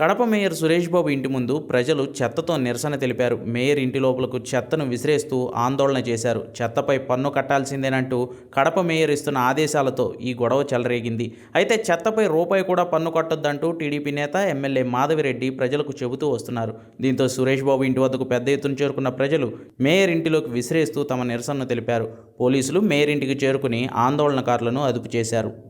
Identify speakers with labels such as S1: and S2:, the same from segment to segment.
S1: Kadapa mayor Suresh Babu ఇంటి ముందు ప్రజలు చెత్తతో నిరసన తెలిపారు. మేయర్ ఇంటి లోపలకు చెత్తను విసిరేస్తూ ఆందోళన చేశారు. చెత్తపై పన్ను కట్టాల్సిందేనంటూ కడప మేయర్ ఇస్తున్న ఆదేశాలతో ఈ గొడవ చెలరేగింది. అయితే చెత్తపై రూపాయి కూడా పన్ను కట్టొద్దంటూ టీడీపీ నేత ఎమ్మెల్యే మాధవిరెడ్డి ప్రజలకు చెబుతూ వస్తున్నారు. దీంతో సురేష్ బాబు ఇంటి వద్దకు పెద్ద ఎత్తున చేరుకున్న ప్రజలు మేయర్ ఇంటిలోకి విసిరేస్తూ తమ నిరసనను తెలిపారు. పోలీసులు మేయర్ ఇంటికి చేరుకుని ఆందోళనకారులను అదుపు చేశారు.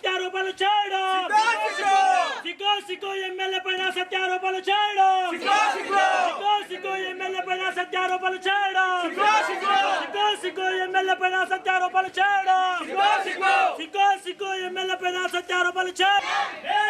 S2: సత్యారోపణలు చేయడం. సిగ్గో సిగ్గో. ఎమ్మెల్యే పైన సత్యారోపణలు చేయడం. సిగ్గో సిగ్గో. ఎమ్మెల్యే పైన సత్యారోపణలు చేయడం. సిగ్గో సిగ్గో. ఎమ్మెల్యే పైన సత్యారోపణలు చేయడం. సిగ్గో సిగ్గో. ఎమ్మెల్యే పైన సత్యారోపణలు చేయడం.